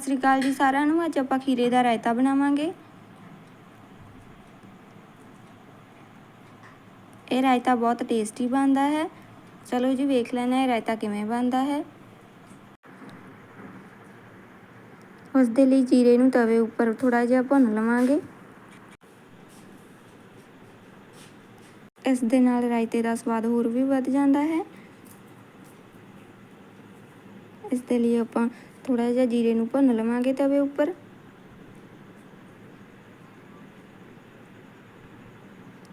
ਸਤਿ ਸ੍ਰੀ ਅਕਾਲ ਜੀ ਸਾਰਿਆਂ ਨੂੰ। ਅੱਜ ਆਪਾਂ ਖੀਰੇ ਦਾ ਰਾਇਤਾ ਬਣਾਵਾਂਗੇ। ਇਹ ਰਾਇਤਾ ਬਹੁਤ ਟੇਸਟੀ ਬਣਦਾ ਹੈ। ਚਲੋ ਜੀ ਵੇਖ ਲੈਣਾ ਇਹ ਰਾਇਤਾ ਕਿਵੇਂ ਬਣਦਾ ਹੈ। ਉਸ ਦੇ ਲਈ ਜੀਰੇ ਨੂੰ ਤਵੇ ਉੱਪਰ ਥੋੜਾ ਜਿਹਾ ਭੁੰਨ ਲਵਾਂਗੇ। ਇਸ ਦੇ ਨਾਲ ਰਾਇਤੇ ਦਾ ਸਵਾਦ ਹੋਰ ਵੀ ਵੱਧ ਜਾਂਦਾ ਹੈ। ਇਸ ਦੇ ਲਈ ਆਪਾਂ ਥੋੜਾ ਜਿਹਾ ਜੀਰੇ ਨੂੰ ਭੁੰਨ ਲਵਾਂਗੇ ਤਵੇ ਉੱਪਰ।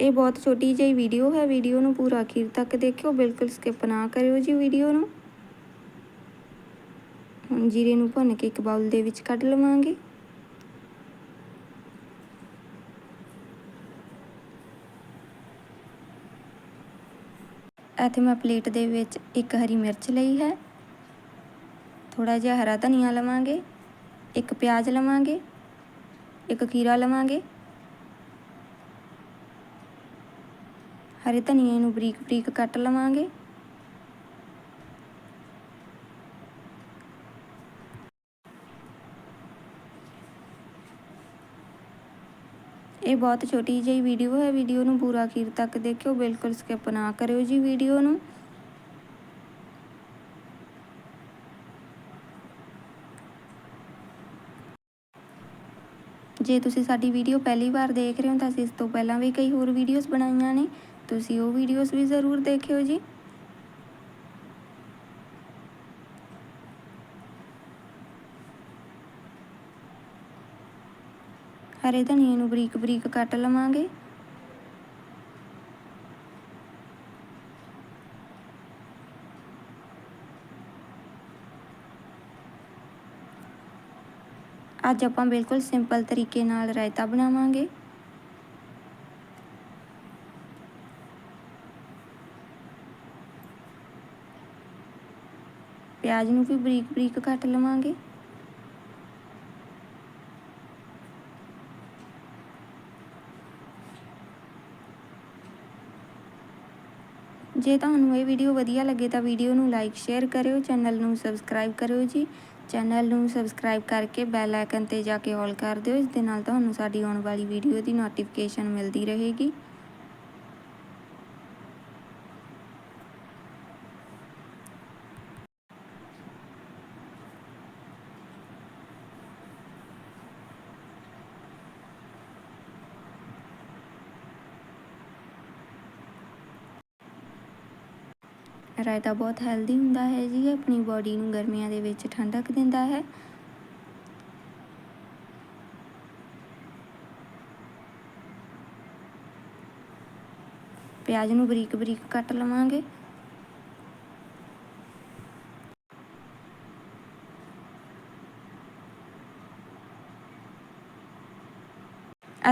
ਇਹ ਬਹੁਤ ਛੋਟੀ ਜਿਹੀ ਵੀਡੀਓ ਹੈ, ਵੀਡੀਓ ਨੂੰ ਪੂਰਾ ਅਖੀਰ ਤੱਕ ਦੇਖਿਓ, ਬਿਲਕੁਲ ਸਕਿਪ ਨਾ ਕਰਿਓ ਜੀ ਵੀਡੀਓ ਨੂੰ। ਹੁਣ ਜੀਰੇ ਨੂੰ ਭੁੰਨ ਕੇ ਇੱਕ ਬਾਉਲ ਦੇ ਵਿੱਚ ਕੱਢ ਲਵਾਂਗੇ। ਇੱਥੇ ਮੈਂ ਪਲੇਟ ਦੇ ਵਿੱਚ ਇੱਕ ਹਰੀ ਮਿਰਚ ਲਈ ਹੈ। ਥੋੜਾ ਜਿਹਾ ਹਰਾ ਧਨੀਆ ਲਵਾਂਗੇ, ਇੱਕ ਪਿਆਜ਼ ਲਵਾਂਗੇ, ਇੱਕ ਖੀਰਾ ਲਵਾਂਗੇ। ਹਰੇ ਧਨੀਏ ਨੂੰ ਬਰੀਕ ਬਰੀਕ ਕੱਟ ਲਵਾਂਗੇ। ਇਹ ਬਹੁਤ ਛੋਟੀ ਜਿਹੀ ਵੀਡੀਓ ਹੈ ਵੀਡੀਓ ਨੂੰ ਪੂਰਾ ਅਖੀਰ ਤੱਕ ਦੇਖਿਓ, ਬਿਲਕੁਲ ਸਕਿਪ ਨਾ ਕਰਿਓ ਜੀ ਵੀਡੀਓ ਨੂੰ। ਜੇ ਤੁਸੀਂ ਸਾਡੀ ਵੀਡੀਓ ਪਹਿਲੀ ਵਾਰ ਦੇਖ ਰਹੇ ਹੋ ਤਾਂ ਅਸੀਂ ਇਸ ਤੋਂ ਪਹਿਲਾਂ ਵੀ ਕਈ ਹੋਰ ਵੀਡੀਓਜ਼ ਬਣਾਈਆਂ ਨੇ। ਤੁਸੀਂ ਉਹ ਵੀਡੀਓਜ਼ ਵੀ ਜ਼ਰੂਰ ਦੇਖਿਓ ਜੀ। ਹਰੇ ਧਨੀਏ ਨੂੰ ਬਰੀਕ ਬਰੀਕ ਕੱਟ ਲਵਾਂਗੇ। ਅੱਜ ਆਪਾਂ ਬਿਲਕੁਲ ਸਿੰਪਲ ਤਰੀਕੇ ਨਾਲ ਰਾਇਤਾ ਬਣਾਵਾਂਗੇ। ਪਿਆਜ਼ ਨੂੰ ਵੀ ਬਰੀਕ ਬਰੀਕ ਕੱਟ ਲਵਾਂਗੇ। ਜੇ ਤੁਹਾਨੂੰ ਇਹ ਵੀਡੀਓ ਵਧੀਆ ਲੱਗੇ ਤਾਂ ਵੀਡੀਓ ਨੂੰ ਲਾਈਕ, ਸ਼ੇਅਰ ਕਰਿਓ, ਚੈਨਲ ਨੂੰ ਸਬਸਕ੍ਰਾਈਬ ਕਰਿਓ ਜੀ। ਚੈਨਲ ਨੂੰ ਸਬਸਕ੍ਰਾਈਬ ਕਰਕੇ ਬੈਲ ਆਈਕਨ ਤੇ ਜਾ ਕੇ ਆਲ ਕਰ ਦਿਓ, ਇਸ ਦੇ ਨਾਲ ਤੁਹਾਨੂੰ ਸਾਡੀ ਆਉਣ ਵਾਲੀ ਵੀਡੀਓ ਦੀ ਨੋਟੀਫਿਕੇਸ਼ਨ ਮਿਲਦੀ ਰਹੇਗੀ। ਰਾਇਤਾ ਬਹੁਤ ਹੈਲਦੀ ਹੁੰਦਾ ਹੈ ਜੀ, ਆਪਣੀ ਬਾਡੀ ਨੂੰ ਗਰਮੀਆਂ ਦੇ ਵਿੱਚ ਠੰਡਕ ਦਿੰਦਾ ਹੈ। ਪਿਆਜ਼ ਨੂੰ ਬਰੀਕ ਬਰੀਕ ਕੱਟ ਲਵਾਂਗੇ।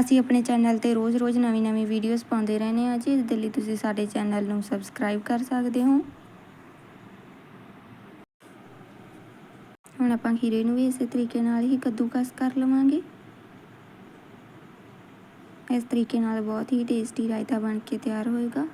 ਅਸੀਂ ਆਪਣੇ ਚੈਨਲ ਤੇ ਰੋਜ਼-ਰੋਜ਼ ਨਵੀਂ-ਨਵੀਂ ਵੀਡੀਓਜ਼ ਪਾਉਂਦੇ ਰਹਿੰਦੇ ਹਾਂ ਜੀ ਇਸ ਦੇ ਲਈ ਤੁਸੀਂ ਸਾਡੇ ਚੈਨਲ ਨੂੰ ਸਬਸਕ੍ਰਾਈਬ ਕਰ ਸਕਦੇ ਹੋ। ਹੁਣ ਆਪਾਂ ਖੀਰੇ ਨੂੰ ਵੀ ਇਸੇ ਤਰੀਕੇ ਨਾਲ ਹੀ ਕੱਦੂਕਸ ਕਰ ਲਵਾਂਗੇ। ਇਸ ਤਰੀਕੇ ਨਾਲ ਬਹੁਤ ਹੀ ਟੇਸਟੀ ਰਾਇਤਾ ਬਣ ਕੇ ਤਿਆਰ ਹੋਏਗਾ।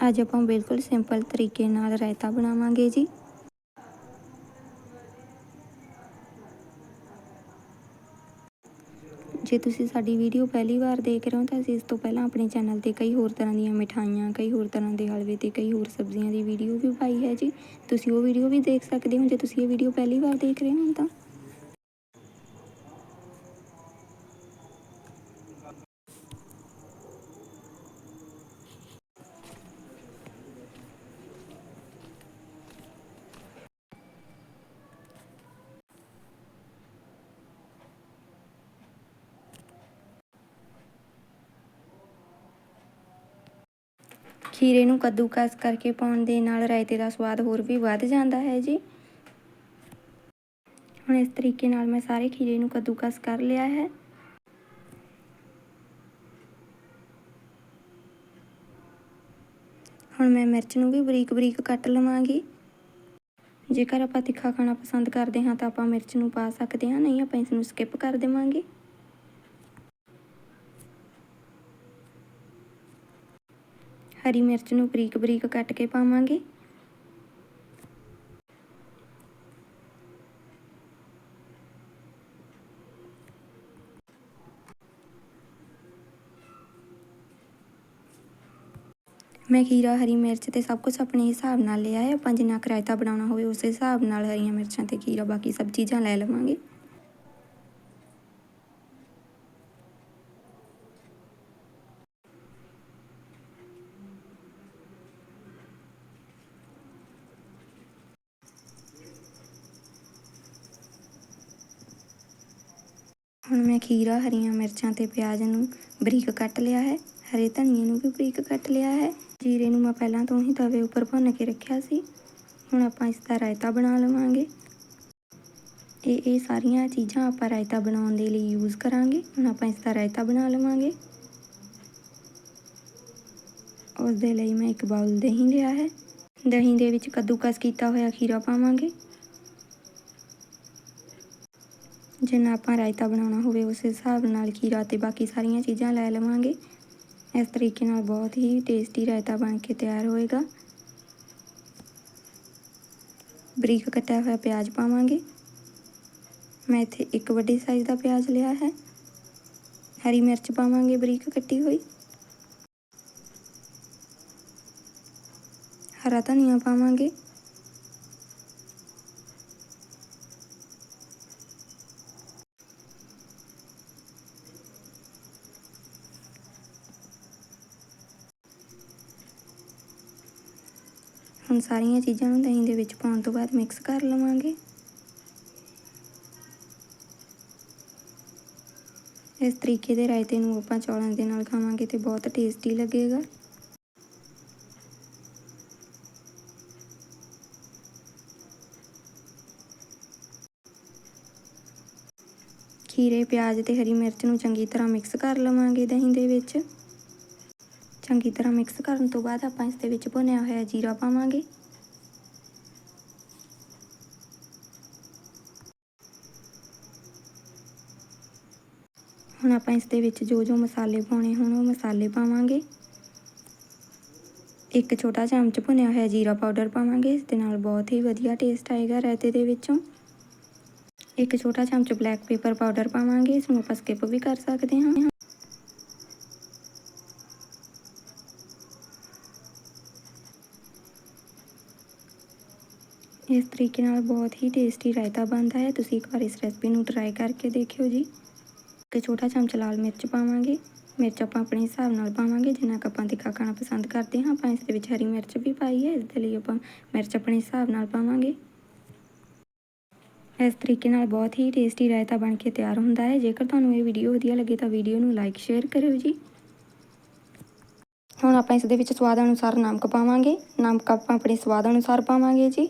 ਅੱਜ ਆਪਾਂ ਬਿਲਕੁਲ ਸਿੰਪਲ ਤਰੀਕੇ ਨਾਲ ਰਾਇਤਾ ਬਣਾਵਾਂਗੇ ਜੀ। ਜੇ ਤੁਸੀਂ ਸਾਡੀ ਵੀਡੀਓ ਪਹਿਲੀ ਵਾਰ ਦੇਖ ਰਹੇ ਹੋ ਤਾਂ ਅਸੀਂ ਇਸ ਤੋਂ ਪਹਿਲਾਂ ਆਪਣੇ ਚੈਨਲ ਤੇ ਕਈ ਹੋਰ ਤਰ੍ਹਾਂ ਦੀਆਂ ਮਿਠਾਈਆਂ, ਕਈ ਹੋਰ ਤਰ੍ਹਾਂ ਦੇ ਹਲਵੇ ਤੇ ਕਈ ਹੋਰ ਸਬਜ਼ੀਆਂ ਦੀ ਵੀਡੀਓ ਵੀ ਪਾਈ ਹੈ ਜੀ। ਤੁਸੀਂ ਉਹ ਵੀਡੀਓ ਵੀ ਦੇਖ ਸਕਦੇ ਹੋ। ਜੇ ਤੁਸੀਂ ਇਹ ਵੀਡੀਓ ਪਹਿਲੀ ਵਾਰ ਦੇਖ ਰਹੇ ਹੋ ਤਾਂ ਖੀਰੇ ਨੂੰ ਕੱਦੂਕਸ ਕਰਕੇ ਪਾਉਣ ਦੇ ਨਾਲ ਰਾਇਤੇ ਦਾ ਸਵਾਦ ਹੋਰ ਵੀ ਵੱਧ ਜਾਂਦਾ ਹੈ ਜੀ। ਹੁਣ ਇਸ ਤਰੀਕੇ ਨਾਲ ਮੈਂ ਸਾਰੇ ਖੀਰੇ ਨੂੰ ਕੱਦੂਕਸ ਕਰ ਲਿਆ ਹੈ। ਹੁਣ ਮੈਂ ਮਿਰਚ ਨੂੰ ਵੀ ਬਰੀਕ ਬਰੀਕ ਕੱਟ ਲਵਾਂਗੀ। ਜੇਕਰ ਆਪਾਂ ਤਿੱਖਾ ਖਾਣਾ ਪਸੰਦ ਕਰਦੇ ਹਾਂ ਤਾਂ ਆਪਾਂ ਮਿਰਚ ਨੂੰ ਪਾ ਸਕਦੇ ਹਾਂ, ਨਹੀਂ ਆਪਾਂ ਇਸ ਨੂੰ ਸਕਿਪ ਕਰ ਦੇਵਾਂਗੇ। ਹਰੀ ਮਿਰਚ ਨੂੰ ਬਰੀਕ ਬਰੀਕ ਕੱਟ ਕੇ ਪਾਵਾਂਗੇ। ਮੈਂ ਖੀਰਾ, ਹਰੀ ਮਿਰਚ ਤੇ ਸਭ ਕੁਝ ਆਪਣੇ ਹਿਸਾਬ ਨਾਲ ਲਿਆ ਹੈ। ਆਪਾਂ ਜਿੰਨਾ ਕੁ ਬਣਾਉਣਾ ਹੋਵੇ, ਉਸ ਹਿਸਾਬ ਨਾਲ ਹਰੀਆਂ ਮਿਰਚਾਂ ਤੇ ਖੀਰਾ, ਬਾਕੀ ਸਭ ਚੀਜ਼ਾਂ ਲੈ ਲਵਾਂਗੇ। ਹੁਣ ਮੈਂ ਖੀਰਾ, ਹਰੀਆਂ ਮਿਰਚਾਂ ਤੇ ਪਿਆਜ਼ ਨੂੰ ਬਰੀਕ ਕੱਟ ਲਿਆ ਹੈ। ਹਰੇ ਧਨੀਏ ਨੂੰ ਵੀ ਬਰੀਕ ਕੱਟ ਲਿਆ ਹੈ। ਜੀਰੇ ਨੂੰ ਮੈਂ ਪਹਿਲਾਂ ਤੋਂ ਹੀ ਤਵੇ ਉੱਪਰ ਭੁੰਨ ਕੇ ਰੱਖਿਆ ਸੀ। ਹੁਣ ਆਪਾਂ ਇਸ ਦਾ ਰਾਇਤਾ ਬਣਾ ਲਵਾਂਗੇ। ਇਹ ਇਹ ਸਾਰੀਆਂ ਚੀਜ਼ਾਂ ਆਪਾਂ ਰਾਇਤਾ ਬਣਾਉਣ ਦੇ ਲਈ ਯੂਜ਼ ਕਰਾਂਗੇ। ਹੁਣ ਆਪਾਂ ਇਸ ਦਾ ਰਾਇਤਾ ਬਣਾ ਲਵਾਂਗੇ। ਉਸ ਦੇ ਲਈ ਮੈਂ ਇੱਕ ਬਾਉਲ ਦਹੀਂ ਲਿਆ ਹੈ। ਦਹੀਂ ਦੇ ਵਿੱਚ ਕੱਦੂਕਸ ਕੀਤਾ ਹੋਇਆ ਖੀਰਾ ਪਾਵਾਂਗੇ। ਜਿੰਨਾ ਆਪਾਂ ਰਾਇਤਾ ਬਣਾਉਣਾ ਹੋਵੇ ਉਸ ਹਿਸਾਬ ਨਾਲ ਖੀਰਾ ਤੇ ਬਾਕੀ ਸਾਰੀਆਂ ਚੀਜ਼ਾਂ ਲੈ ਲਵਾਂਗੇ। ਇਸ ਤਰੀਕੇ ਨਾਲ ਬਹੁਤ ਹੀ ਟੇਸਟੀ ਰਾਇਤਾ ਬਣ ਕੇ ਤਿਆਰ ਹੋਏਗਾ। ਬਰੀਕ ਕੱਟਿਆ ਹੋਇਆ ਪਿਆਜ਼ ਪਾਵਾਂਗੇ। ਮੈਂ ਇੱਥੇ ਇੱਕ ਵੱਡੇ ਸਾਈਜ਼ ਦਾ ਪਿਆਜ਼ ਲਿਆ ਹੈ। ਹਰੀ ਮਿਰਚ ਪਾਵਾਂਗੇ ਬਰੀਕ ਕੱਟੀ ਹੋਈ। ਹਰਾ ਧਨੀਆ ਪਾਵਾਂਗੇ। ਸਾਰੀਆਂ ਚੀਜ਼ਾਂ ਨੂੰ ਦਹੀਂ ਦੇ ਵਿੱਚ ਪਾਉਣ ਤੋਂ ਬਾਅਦ ਮਿਕਸ ਕਰ ਲਵਾਂਗੇ। ਇਸ ਤਰੀਕੇ ਦੇ ਰਾਇਤੇ ਨੂੰ ਆਪਾਂ ਚੌਲਾਂ ਦੇ ਨਾਲ ਖਾਵਾਂਗੇ ਤੇ ਬਹੁਤ ਟੇਸਟੀ ਲੱਗੇਗਾ। ਖੀਰੇ, ਪਿਆਜ਼ ਤੇ ਹਰੀ ਮਿਰਚ ਨੂੰ ਚੰਗੀ ਤਰ੍ਹਾਂ ਮਿਕਸ ਕਰ ਲਵਾਂਗੇ ਦਹੀਂ ਦੇ ਵਿੱਚ। ਚੰਗੀ ਤਰ੍ਹਾਂ ਮਿਕਸ ਕਰਨ ਤੋਂ ਬਾਅਦ ਆਪਾਂ ਇਸ ਦੇ ਵਿੱਚ ਭੁੰਨਿਆ ਹੋਇਆ ਜੀਰਾ ਪਾਵਾਂਗੇ। ਹੁਣ ਆਪਾਂ ਇਸ ਦੇ ਵਿੱਚ ਜੋ ਜੋ ਮਸਾਲੇ ਪਾਉਣੇ ਹੋਣ, ਉਹ ਮਸਾਲੇ ਪਾਵਾਂਗੇ। ਇੱਕ ਛੋਟਾ ਚਮਚ ਭੁੰਨਿਆ ਹੋਇਆ ਜੀਰਾ ਪਾਊਡਰ ਪਾਵਾਂਗੇ, ਇਸ ਦੇ ਨਾਲ ਬਹੁਤ ਹੀ ਵਧੀਆ ਟੇਸਟ ਆਏਗਾ ਰਾਇਤੇ ਦੇ ਵਿੱਚੋਂ। ਇੱਕ ਛੋਟਾ ਚਮਚ ਬਲੈਕ ਪੇਪਰ ਪਾਊਡਰ ਪਾਵਾਂਗੇ, ਇਸ ਨੂੰ ਆਪਾਂ ਸਕਿਪ ਵੀ ਕਰ ਸਕਦੇ ਹਾਂ। ਇਸ ਤਰੀਕੇ ਨਾਲ ਬਹੁਤ ਹੀ ਟੇਸਟੀ ਰਾਇਤਾ ਬਣਦਾ ਹੈ। ਤੁਸੀਂ ਇੱਕ ਵਾਰ ਇਸ ਰੈਸਪੀ ਨੂੰ ਟਰਾਈ ਕਰਕੇ ਦੇਖਿਓ ਜੀ। ਇੱਕ ਛੋਟਾ ਚਮਚ ਲਾਲ ਮਿਰਚ ਪਾਵਾਂਗੇ। ਮਿਰਚ ਆਪਾਂ ਆਪਣੇ ਹਿਸਾਬ ਨਾਲ ਪਾਵਾਂਗੇ। ਜਿੰਨਾ ਕੁ ਆਪਾਂ ਤਿੱਖਾ ਖਾਣਾ ਪਸੰਦ ਕਰਦੇ ਹਾਂ, ਆਪਾਂ ਇਸ ਦੇ ਵਿੱਚ ਹਰੀ ਮਿਰਚ ਵੀ ਪਾਈ ਹੈ। ਇਸ ਦੇ ਲਈ ਆਪਾਂ ਮਿਰਚ ਆਪਣੇ ਹਿਸਾਬ ਨਾਲ ਪਾਵਾਂਗੇ। ਇਸ ਤਰੀਕੇ ਨਾਲ ਬਹੁਤ ਹੀ ਟੇਸਟੀ ਰਾਇਤਾ ਬਣ ਕੇ ਤਿਆਰ ਹੁੰਦਾ ਹੈ। ਜੇਕਰ ਤੁਹਾਨੂੰ ਇਹ ਵੀਡੀਓ ਵਧੀਆ ਲੱਗੇ ਤਾਂ ਵੀਡੀਓ ਨੂੰ ਲਾਈਕ ਸ਼ੇਅਰ ਕਰਿਓ ਜੀ। ਹੁਣ ਆਪਾਂ ਇਸ ਦੇ ਵਿੱਚ ਸਵਾਦ ਅਨੁਸਾਰ ਨਮਕ ਪਾਵਾਂਗੇ। ਨਮਕ ਆਪਾਂ ਆਪਣੇ ਸਵਾਦ ਅਨੁਸਾਰ ਪਾਵਾਂਗੇ ਜੀ।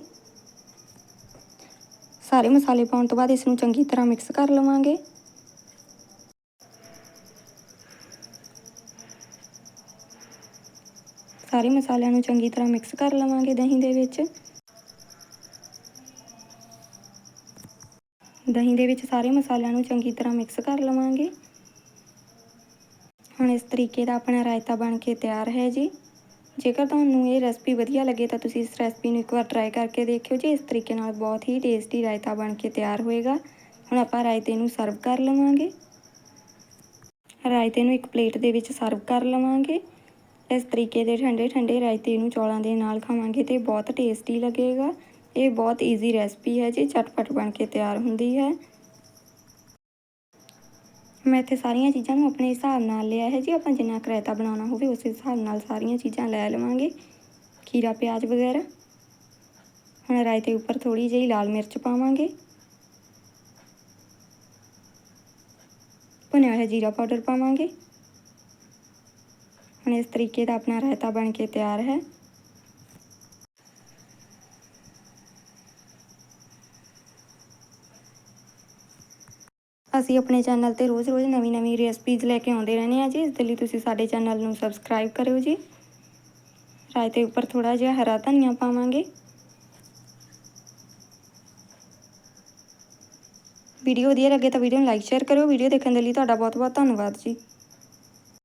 ਸਾਰੇ ਮਸਾਲੇ ਪਾਉਣ ਤੋਂ ਬਾਅਦ ਇਸ ਨੂੰ ਚੰਗੀ ਤਰ੍ਹਾਂ ਮਿਕਸ ਕਰ ਲਵਾਂਗੇ। ਸਾਰੇ ਮਸਾਲਿਆਂ ਨੂੰ ਚੰਗੀ ਤਰ੍ਹਾਂ ਮਿਕਸ ਕਰ ਲਵਾਂਗੇ ਦਹੀਂ ਦੇ ਵਿੱਚ। ਦਹੀਂ ਦੇ ਵਿੱਚ ਸਾਰੇ ਮਸਾਲਿਆਂ ਨੂੰ ਚੰਗੀ ਤਰ੍ਹਾਂ ਮਿਕਸ ਕਰ ਲਵਾਂਗੇ। ਹੁਣ ਇਸ ਤਰੀਕੇ ਦਾ ਆਪਣਾ ਰਾਇਤਾ ਬਣ ਕੇ ਤਿਆਰ ਹੈ ਜੀ। ਜੇਕਰ ਤੁਹਾਨੂੰ ਇਹ ਰੈਸਪੀ ਵਧੀਆ ਲੱਗੇ ਤਾਂ ਤੁਸੀਂ ਇਸ ਰੈਸਪੀ ਨੂੰ ਇੱਕ ਵਾਰ ਟਰਾਈ ਕਰਕੇ ਦੇਖਿਓ ਜੀ ਇਸ ਤਰੀਕੇ ਨਾਲ ਬਹੁਤ ਹੀ ਟੇਸਟੀ ਰਾਇਤਾ ਬਣ ਕੇ ਤਿਆਰ ਹੋਏਗਾ। ਹੁਣ ਆਪਾਂ ਰਾਇਤੇ ਨੂੰ ਸਰਵ ਕਰ ਲਵਾਂਗੇ। ਰਾਇਤੇ ਨੂੰ ਇੱਕ ਪਲੇਟ ਦੇ ਵਿੱਚ ਸਰਵ ਕਰ ਲਵਾਂਗੇ। ਇਸ ਤਰੀਕੇ ਦੇ ਠੰਡੇ ਠੰਡੇ ਰਾਇਤੇ ਨੂੰ ਚੌਲਾਂ ਦੇ ਨਾਲ ਖਾਵਾਂਗੇ ਤੇ ਬਹੁਤ ਟੇਸਟੀ ਲੱਗੇਗਾ। ਇਹ ਬਹੁਤ ਈਜ਼ੀ ਰੈਸਪੀ ਹੈ ਜੀ ਝਟਪਟ ਬਣ ਕੇ ਤਿਆਰ ਹੁੰਦੀ ਹੈ। ਮੈਂ ਇੱਥੇ ਸਾਰੀਆਂ ਚੀਜ਼ਾਂ ਨੂੰ ਆਪਣੇ ਹਿਸਾਬ ਨਾਲ ਲਿਆ ਹੈ ਜੀ। ਆਪਾਂ ਜਿੰਨਾ ਕੁ ਰਾਇਤਾ ਬਣਾਉਣਾ ਹੋਵੇ ਉਸ ਹਿਸਾਬ ਨਾਲ ਸਾਰੀਆਂ ਚੀਜ਼ਾਂ ਲੈ ਲਵਾਂਗੇ। ਖੀਰਾ, ਪਿਆਜ਼ ਵਗੈਰਾ। ਹੁਣ ਰਾਇਤੇ ਉੱਪਰ ਥੋੜੀ ਜਿਹੀ ਲਾਲ ਮਿਰਚ ਪਾਵਾਂਗੇ। ਭੁੰਨਿਆ ਹੋਇਆ ਜੀਰਾ ਪਾਊਡਰ ਪਾਵਾਂਗੇ। ਹੁਣ ਇਸ ਤਰੀਕੇ ਦਾ ਆਪਣਾ ਰਾਇਤਾ ਬਣ ਕੇ ਤਿਆਰ ਹੈ। ਅਸੀਂ ਆਪਣੇ ਚੈਨਲ ਤੇ ਰੋਜ਼-ਰੋਜ਼ ਨਵੀਂ-ਨਵੀਂ ਰੈਸਪੀਜ਼ ਲੈ ਕੇ ਆਉਂਦੇ ਰਹਿੰਦੇ ਆ ਜੀ। ਇਸ ਦੇ ਲਈ ਤੁਸੀਂ ਸਾਡੇ ਚੈਨਲ ਨੂੰ ਸਬਸਕ੍ਰਾਈਬ ਕਰਿਓ ਜੀ। ਰਾਇਤੇ ਉੱਪਰ ਥੋੜਾ ਜਿਹਾ ਹਰਾ ਧਨੀਆ ਪਾਵਾਂਗੇ। ਵੀਡੀਓ ਵਧੀਆ ਲੱਗੇ ਤਾਂ ਵੀਡੀਓ ਨੂੰ ਲਾਈਕ ਸ਼ੇਅਰ ਕਰਿਓ। ਵੀਡੀਓ ਦੇਖਣ ਦੇ ਲਈ ਤੁਹਾਡਾ ਬਹੁਤ-ਬਹੁਤ ਧੰਨਵਾਦ ਜੀ।